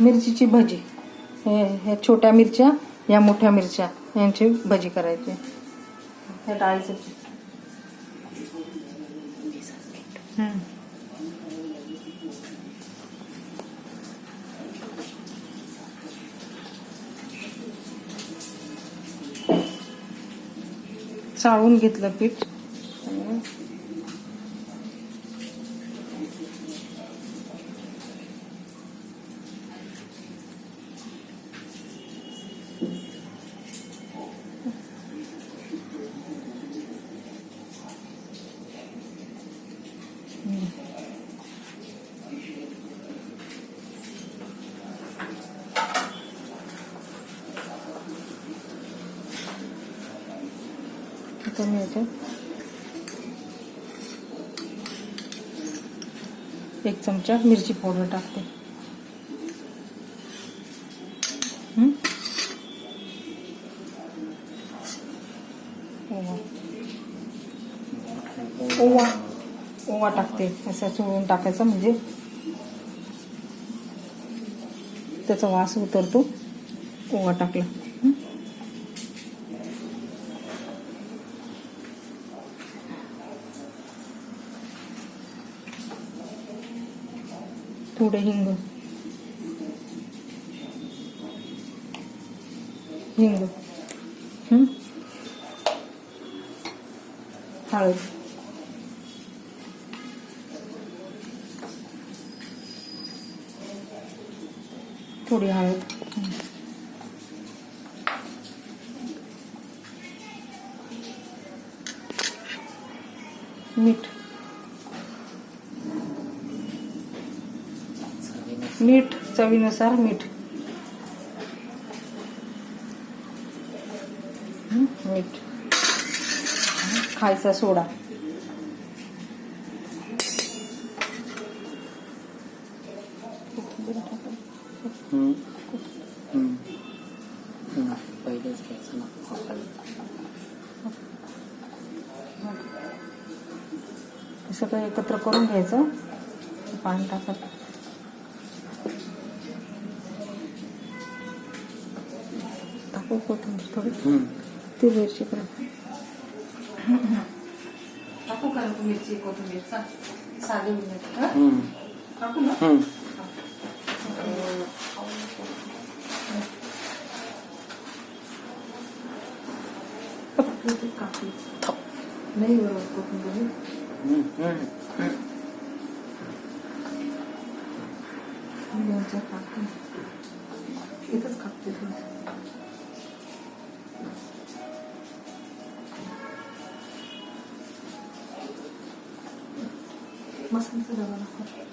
मिरचीची भजी हे ह्या छोट्या या मोठ्या मिरच्या यांची भजी करायची हे डाळीचं पीठ. हम्म. कमी मी एक चमचा मिरची पावडर टाकते. ओवा. ओवा. ओवा टाकते. असं चोळून टाकायचं म्हणजे त्याचा वास उतरतो. ओवा टाकला हं? थोडं हिंग. हिंग. हळद. थोडी हळद. मीठ. मीठ चवीनुसार मीठ. मीठ. खायचा सोडा. पहिलेच घ्यायचं सगळं एकत्र करून घ्यायचं. पाणी टाकायचं. टाकू कोथिंबीर थोडी. ती मिरची पण. टाकू का मिरची कोथिंबीर साधी मिरची. हम्म. टाकू ना? हम्म. नाही बरोबर कोथिंबीर इथंच कापते そかだな。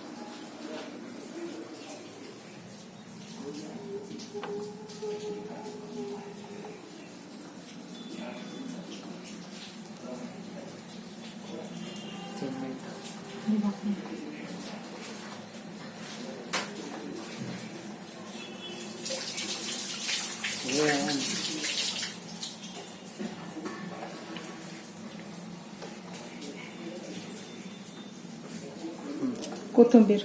कोथिंबीर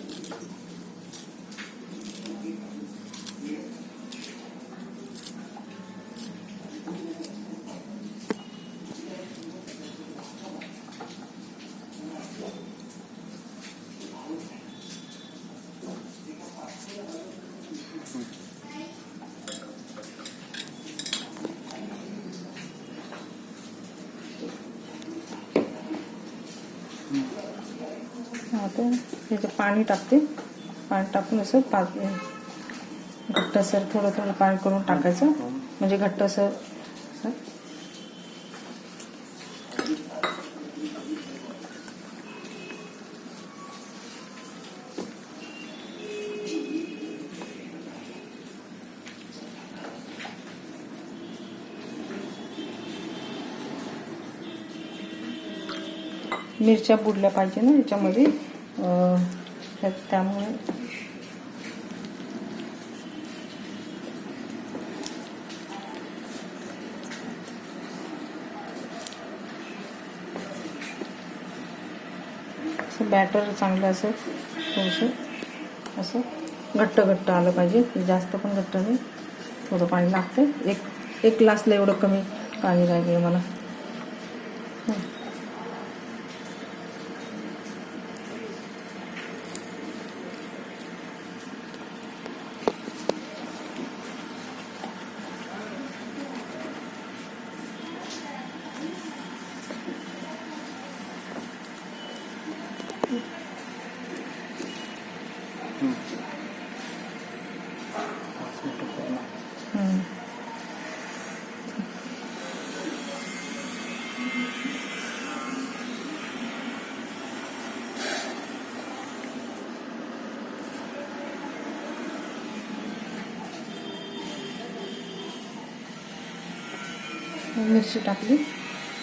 आता त्याच्यात पाणी टाकते. पाणी टाकून असं पाच घट्टसर थोडं थोडं पाणी करून टाकायचं. म्हणजे घट्टसर मिरच्या बुडल्या पाहिजे ना याच्यामध्ये. त्यामुळे असं बॅटर चांगलं असं थोडंसं असं घट्ट घट्ट आलं पाहिजे. जास्त पण घट्ट नाही. थोडं पाणी लागते एक एक ग्लासला एवढं कमी पाणी लागेल मला. हं. हम्म. पाच मिनिटं पूर्ण. हं. मिरची टाकली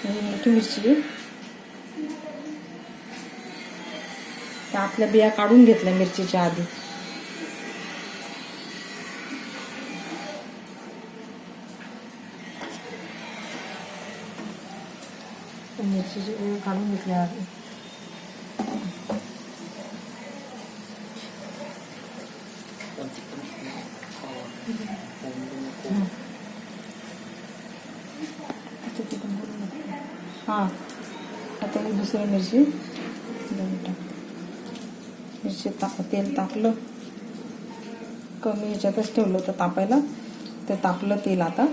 ही मोठी मिरची आता आपल्या बिया काढून घेतल्या मिरचीच्या आधी. मिरचीचे बिया काढून घेतल्या आधी. हा हां. आता ही दुसरी मिरची. मिरची तेल तापलं कमी ह्याच्यातच ठेवलं होतं तापायला. ते तापलं तेल आता.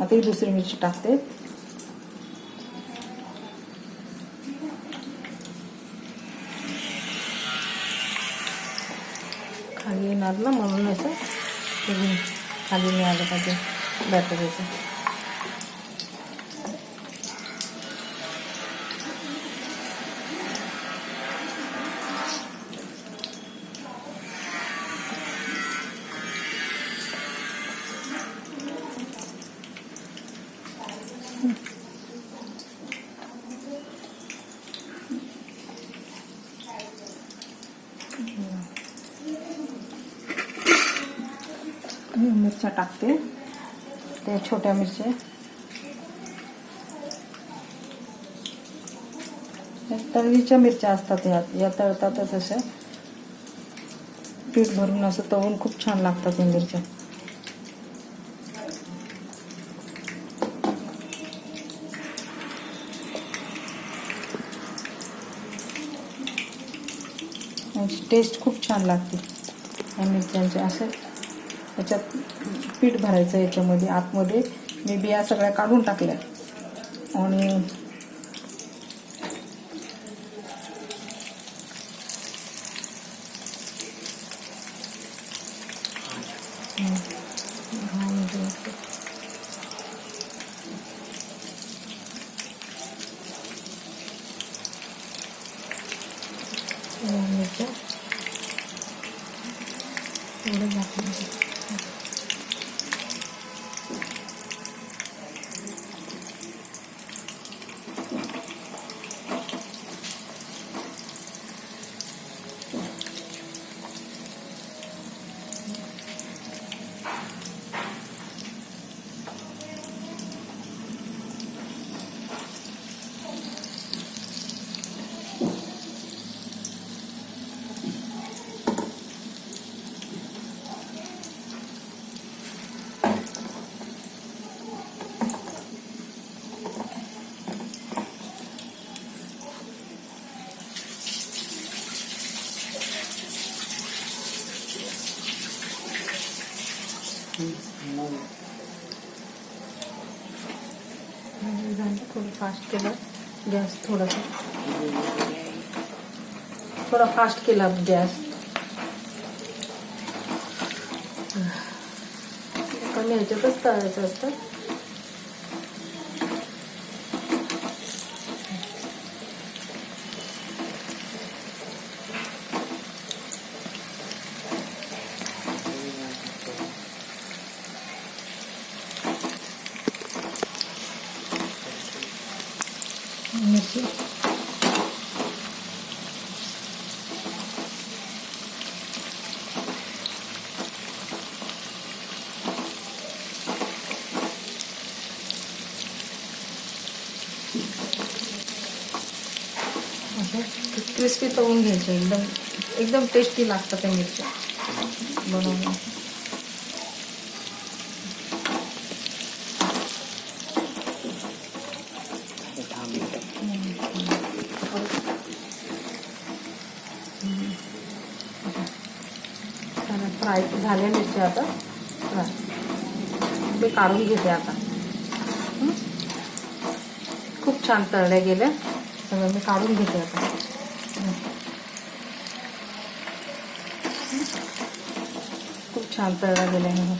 आता ही दुसरी मिरची टाकते. खाली येणार ना म्हणून असं? ते खाली नाही आलं पाहिजे बॅटरीचं मिरच्या टाकते ते छोट्या मिरच्या या तळवीच्या मिरच्या असतात या या तळतातच अशा. पीठ भरून असं तळून खूप छान लागतात या मिरच्या. टेस्ट खूप छान लागते या मिरच्यांचे. असं याच्यात पीठ भरायचं याच्यामध्ये आतमध्ये. मी बिया सगळ्या काढून टाकल्या. आणि हम्म. हा, म्हणजे असं. या मिरच्या एवढं घातलं हम्म. मग म्हणजे झालं थोडं फास्ट केला. गॅस थोडासा. थोडा फास्ट केला गॅस कमी ह्याच्यातच तळायचं असतं? मिरची असं क्रिस्पी तळून घ्यायचं एकदम एकदम टेस्टी लागतं त्या मिरच्या बनवून हे दहा मिनिटं छान फ्राय झाल्या मिरच्या आता. फ्राय ते काढून घेते आता. खूप छान तळल्या गेल्या सगळं मी काढून घेते आता. खूप छान तळल्या गेल्या हे.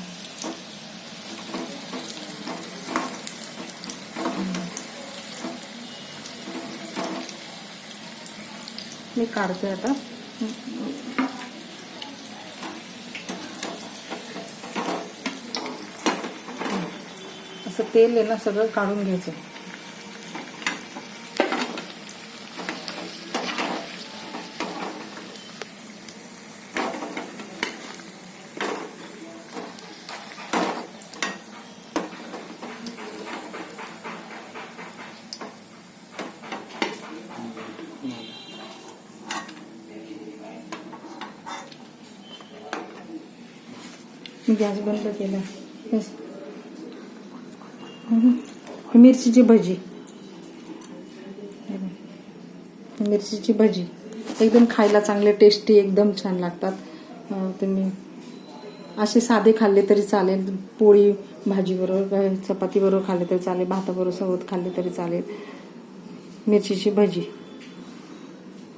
मी काढते आता असं तेल आहे ना सगळं काढून घ्यायचं. गॅस बंद केला. मिरचीची भजी. मिरचीची भजी. एकदम खायला चांगले टेस्टी एकदम छान लागतात. तुम्ही असे साधे खाल्ले तरी चालेल. पोळी भाजीबरोबर चपातीबरोबर खाल्ले तरी चालेल भाताबरोबर सोबत खाल्ले तरी चालेल. मिरचीची भजी.